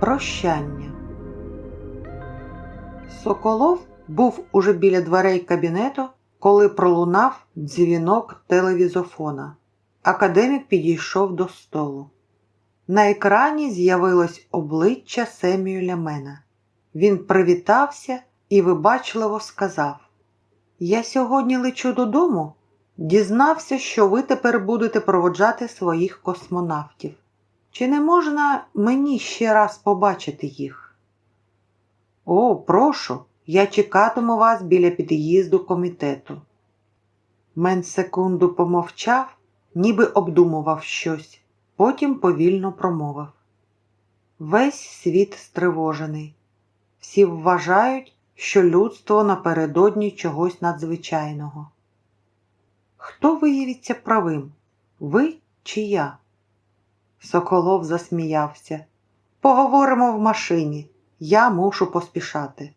Прощання. Соколов був уже біля дверей кабінету, коли пролунав дзвінок телевізофона. Академік підійшов до столу. На екрані з'явилось обличчя Семюеля Мена. Він привітався і вибачливо сказав: Я сьогодні лечу додому, дізнався, що ви тепер будете проводжати своїх космонавтів. Чи не можна мені ще раз побачити їх? О, прошу, я чекатиму вас біля під'їзду комітету. Мен секунду помовчав, ніби обдумував щось, потім повільно промовив. Весь світ стривожений. Всі вважають, що людство напередодні чогось надзвичайного. Хто виявиться правим? Ви чи я? Соколов засміявся. Поговоримо в машині. Я мушу поспішати.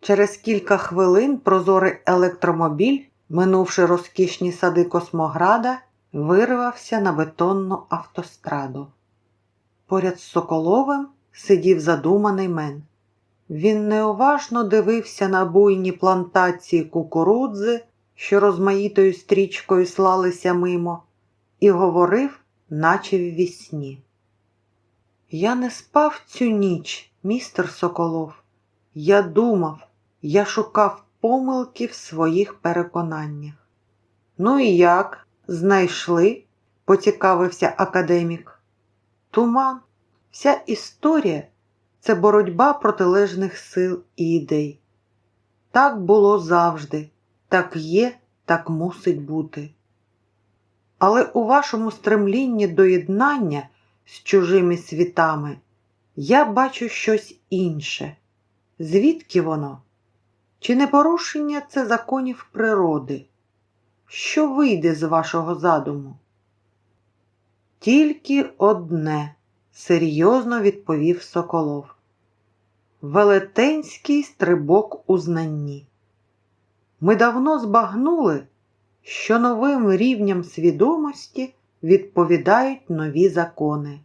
Через кілька хвилин прозорий електромобіль, минувши розкішні сади Космограда, вирвався на бетонну автостраду. Поряд з Соколовим сидів задуманий мен. Він неуважно дивився на буйні плантації кукурудзи, що розмаїтою стрічкою слалися мимо, і говорив, наче в вісні. Я не спав цю ніч, містер Соколов. Я думав, я шукав помилки в своїх переконаннях. Ну і як? Знайшли? поцікавився академік. Туман, вся історія це боротьба протилежних сил і ідей. Так було завжди, так є, так мусить бути. Але у вашому стремлінні до єднання з чужими світами я бачу щось інше. Звідки воно? Чи не порушення це законів природи? Що вийде з вашого задуму? Тільки одне, серйозно відповів Соколов. Велетенський стрибок у знанні. Ми давно збагнули, що новим рівням свідомості відповідають нові закони.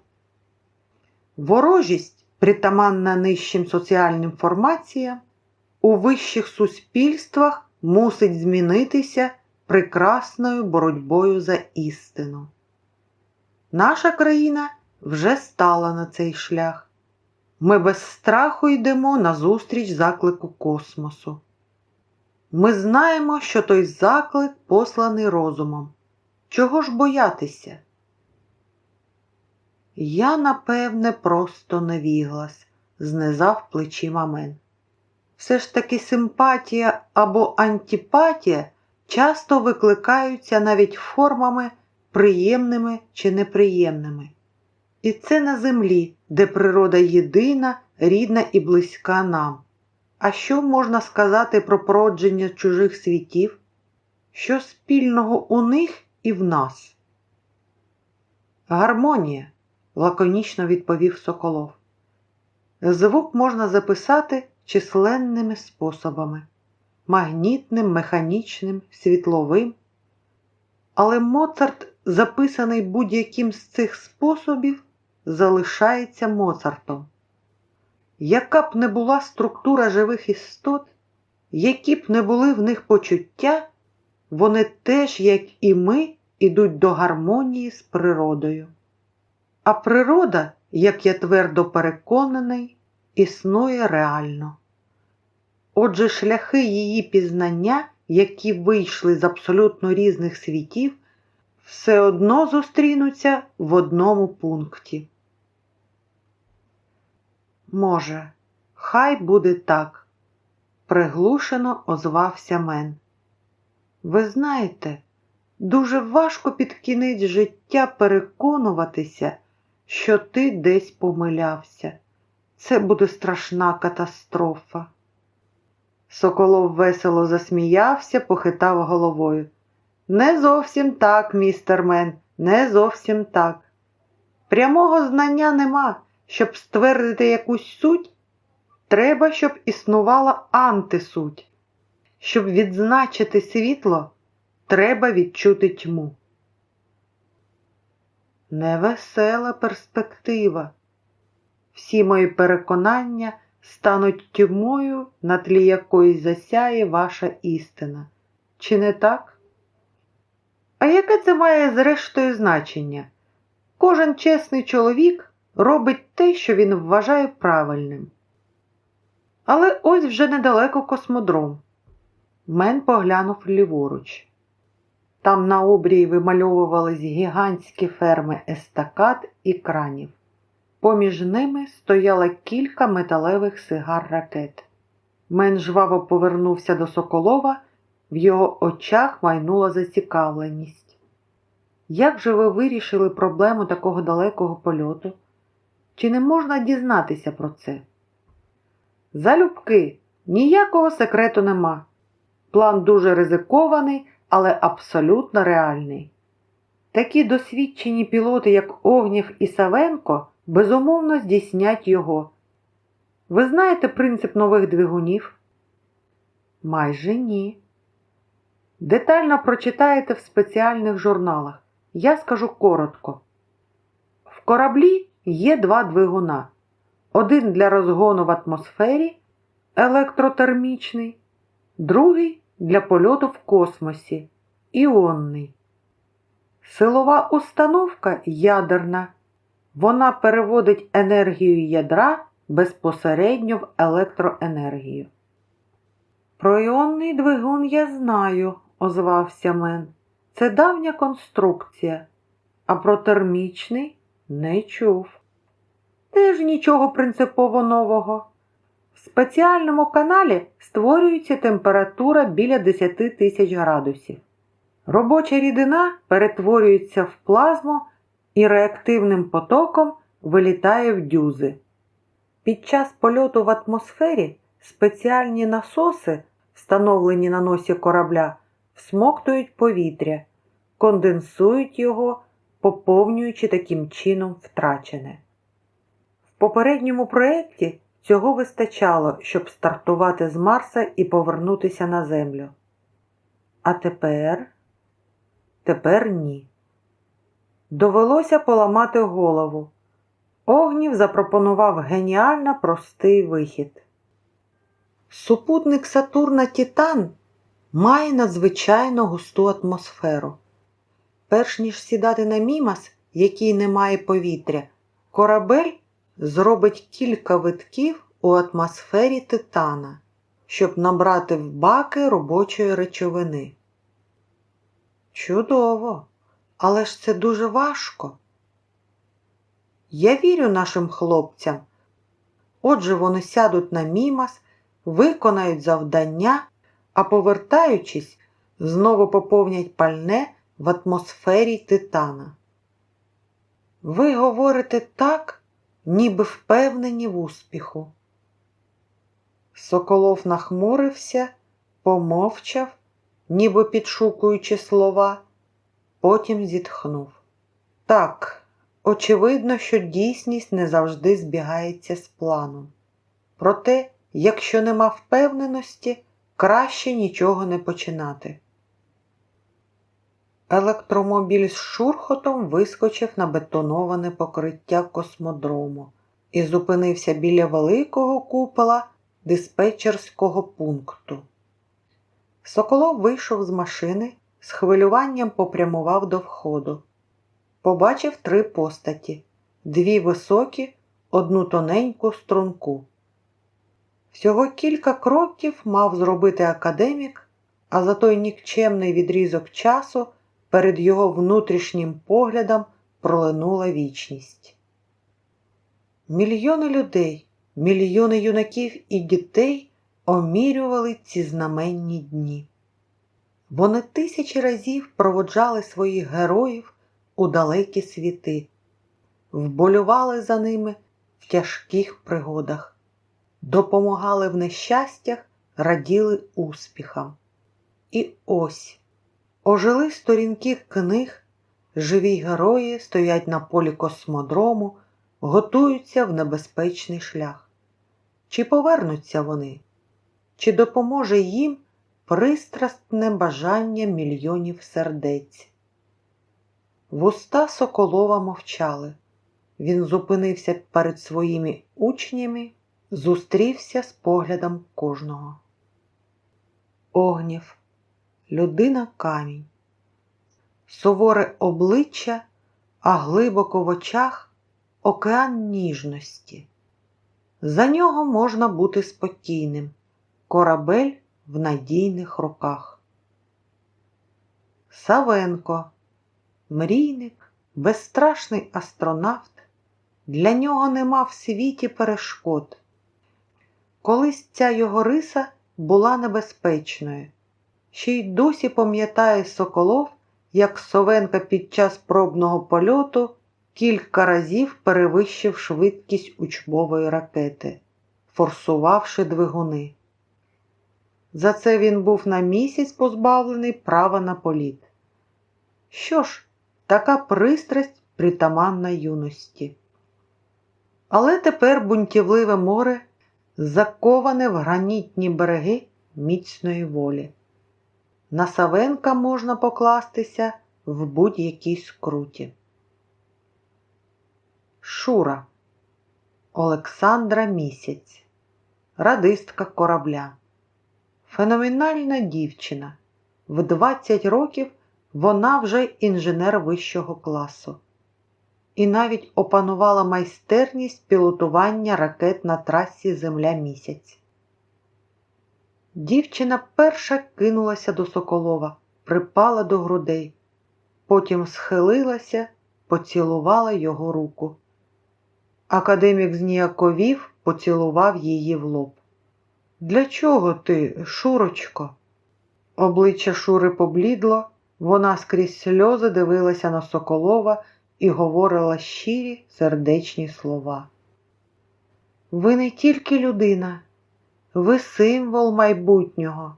Ворожість, притаманна нижчим соціальним формаціям, у вищих суспільствах мусить змінитися прекрасною боротьбою за істину. Наша країна вже стала на цей шлях. Ми без страху йдемо назустріч заклику космосу. Ми знаємо, що той заклик посланий розумом. Чого ж боятися? Я, напевне, просто невіглас, знизав плечима мен. Все ж таки симпатія або антипатія часто викликаються навіть формами приємними чи неприємними. І це на землі, де природа єдина, рідна і близька нам. А що можна сказати про породження чужих світів? Що спільного у них і в нас? Гармонія, лаконічно відповів Соколов. Звук можна записати численними способами магнітним, механічним, світловим. Але Моцарт, записаний будь-яким з цих способів, залишається Моцартом. Яка б не була структура живих істот, які б не були в них почуття, вони теж, як і ми, ідуть до гармонії з природою. А природа, як я твердо переконаний, існує реально. Отже, шляхи її пізнання, які вийшли з абсолютно різних світів, все одно зустрінуться в одному пункті. Може, хай буде так, приглушено озвався Мен. Ви знаєте, дуже важко під кінець життя переконуватися, що ти десь помилявся. Це буде страшна катастрофа. Соколов весело засміявся, похитав головою. Не зовсім так, містер Мен, не зовсім так. Прямого знання нема. Щоб ствердити якусь суть, треба, щоб існувала антисуть. Щоб відзначити світло, треба відчути тьму. Невесела перспектива. всі мої переконання стануть тьмою, на тлі якої засяє ваша істина. Чи не так? А яке це має зрештою значення? Кожен чесний чоловік робить те, що він вважає правильним. Але ось вже недалеко космодром. Мен поглянув ліворуч. Там на обрії вимальовувались гігантські ферми естакад і кранів. Поміж ними стояло кілька металевих сигар ракет. Мен жваво повернувся до Соколова, в його очах майнула зацікавленість. Як же ви вирішили проблему такого далекого польоту? Чи не можна дізнатися про це? Залюбки, ніякого секрету нема. План дуже ризикований, але абсолютно реальний. Такі досвідчені пілоти, як Огнєв і Савенко, безумовно здійснять його. Ви знаєте принцип нових двигунів? Майже ні. Детально прочитаєте в спеціальних журналах. Я скажу коротко. В кораблі є два двигуна. Один для розгону в атмосфері електротермічний, другий для польоту в космосі іонний. Силова установка ядерна. Вона переводить енергію ядра безпосередньо в електроенергію. Про іонний двигун я знаю, озвався Мен. Це давня конструкція, а про термічний не чув. Теж нічого принципово нового. В спеціальному каналі створюється температура біля 10 тисяч градусів. Робоча рідина перетворюється в плазму і реактивним потоком вилітає в дюзи. Під час польоту в атмосфері спеціальні насоси, встановлені на носі корабля, всмоктують повітря, конденсують його, поповнюючи таким чином втрачене. В попередньому проєкті цього вистачало, щоб стартувати з Марса і повернутися на Землю. А тепер, тепер ні. Довелося поламати голову. Огнів запропонував геніально простий вихід. Супутник Сатурна Титан має надзвичайно густу атмосферу. Перш ніж сідати на мімас, який не має повітря, корабель зробить кілька витків у атмосфері Титана, щоб набрати в баки робочої речовини. Чудово! Але ж це дуже важко. Я вірю нашим хлопцям. Отже, вони сядуть на мімас, виконають завдання, а повертаючись, знову поповнять пальне в атмосфері Титана. Ви говорите так, ніби впевнені в успіху. Соколов нахмурився, помовчав, ніби підшукуючи слова, потім зітхнув. Так, очевидно, що дійсність не завжди збігається з планом. Проте, якщо нема впевненості, краще нічого не починати. Електромобіль з шурхотом вискочив на бетоноване покриття космодрому і зупинився біля великого купола диспетчерського пункту. Соколов вийшов з машини, з хвилюванням попрямував до входу. Побачив три постаті дві високі, одну тоненьку струнку. Всього кілька кроків мав зробити академік, а за той нікчемний відрізок часу перед його внутрішнім поглядом пролинула вічність. Мільйони людей, мільйони юнаків і дітей омірювали ці знаменні дні. Вони тисячі разів проводжали своїх героїв у далекі світи, вболювали за ними в тяжких пригодах, допомагали в нещастях, раділи успіхам. І ось ожили сторінки книг, живі герої стоять на полі космодрому, готуються в небезпечний шлях. Чи повернуться вони? Чи допоможе їм пристрастне бажання мільйонів сердець? Вуста Соколова мовчали. він зупинився перед своїми учнями, зустрівся з поглядом кожного. Огнів, людина камінь, суворе обличчя, а глибоко в очах океан ніжності. За нього можна бути спокійним, корабель в надійних руках. Савенко, мрійник, безстрашний астронавт, для нього нема в світі перешкод. Колись ця його риса була небезпечною. Ще й досі пам'ятає Соколов, як Совенка під час пробного польоту кілька разів перевищив швидкість учбової ракети, форсувавши двигуни. За це він був на місяць позбавлений права на політ. Що ж, така пристрасть притаманна юності. Але тепер бунтівливе море заковане в гранітні береги міцної волі. На Савенка можна покластися в будь-якій скруті. Шура Олександра Місяць, радистка корабля. Феноменальна дівчина. В 20 років вона вже інженер вищого класу і навіть опанувала майстерність пілотування ракет на трасі Земля місяць. Дівчина перша кинулася до Соколова, припала до грудей, потім схилилася, поцілувала його руку. Академік зніяковів, поцілував її в лоб. Для чого ти, Шурочко? Обличчя Шури поблідло, вона скрізь сльози дивилася на Соколова і говорила щирі сердечні слова. Ви не тільки людина, ви символ майбутнього.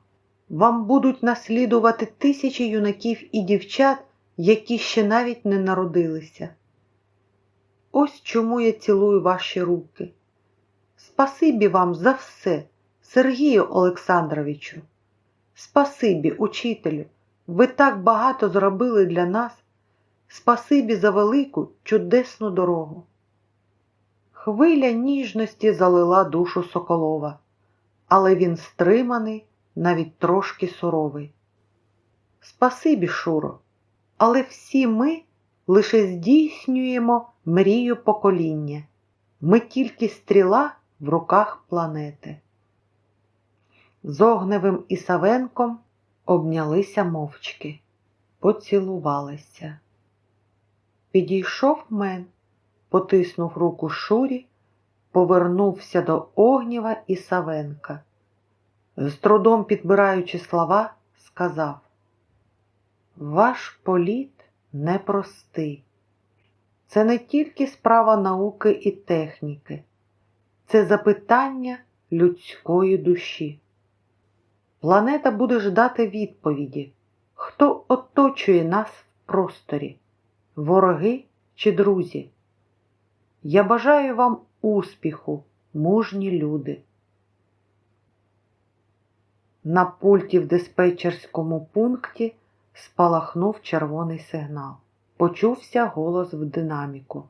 Вам будуть наслідувати тисячі юнаків і дівчат, які ще навіть не народилися. Ось чому я цілую ваші руки. Спасибі вам за все, Сергію Олександровичу. Спасибі, учителю, ви так багато зробили для нас. Спасибі за велику, чудесну дорогу. Хвиля ніжності залила душу Соколова, але він стриманий, навіть трошки суровий. Спасибі, Шуро, але всі ми лише здійснюємо мрію покоління. Ми тільки стріла в руках планети. З Огневим і Савенком обнялися мовчки, поцілувалися. Підійшов мен, потиснув руку Шурі, повернувся до Огнєва і Савенка. З трудом підбираючи слова, сказав: Ваш політ непростий. Це не тільки справа науки і техніки, це запитання людської душі. Планета буде ждати відповіді, хто оточує нас в просторі вороги чи друзі. Я бажаю вам успіху, мужні люди. На пульті в диспетчерському пункті спалахнув червоний сигнал. Почувся голос в динаміку.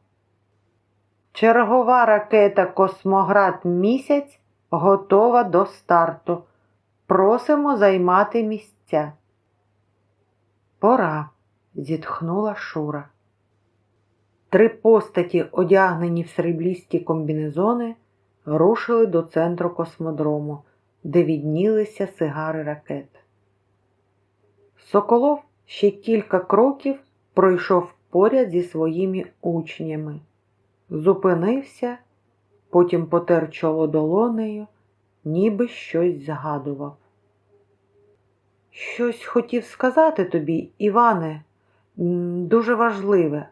Чергова ракета Космоград місяць готова до старту. Просимо займати місця. Пора, зітхнула Шура. Три постаті, одягнені в сріблісті комбінезони, рушили до центру космодрому, де віднілися сигари ракет. Соколов ще кілька кроків пройшов поряд зі своїми учнями, зупинився, потім потер чоло долонею, ніби щось згадував. Щось хотів сказати тобі, Іване, дуже важливе.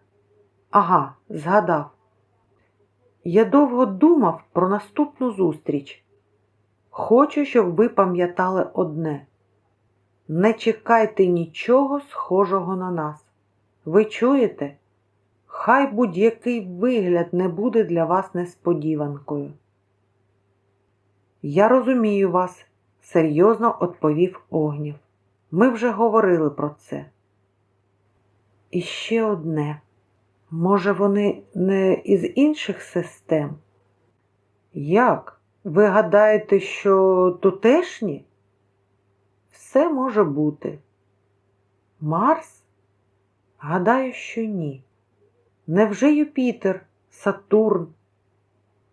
Ага, згадав. Я довго думав про наступну зустріч. Хочу, щоб ви пам'ятали одне. Не чекайте нічого схожого на нас. Ви чуєте? Хай будь-який вигляд не буде для вас несподіванкою. Я розумію вас, серйозно відповів Огнів. Ми вже говорили про це. І ще одне. Може, вони не із інших систем? Як? Ви гадаєте, що тутешні? Все може бути. Марс? Гадаю, що ні. Невже Юпітер, Сатурн?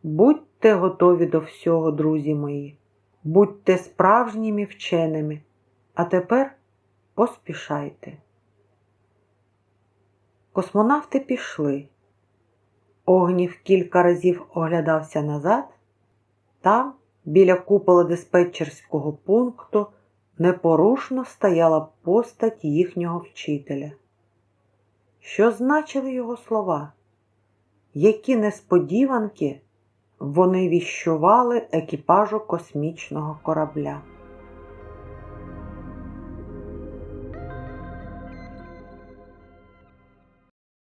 Будьте готові до всього, друзі мої, будьте справжніми вченими, а тепер поспішайте. Космонавти пішли. Огнів кілька разів оглядався назад. Там, біля купола диспетчерського пункту, непорушно стояла постать їхнього вчителя. Що значили його слова? Які несподіванки вони віщували екіпажу космічного корабля?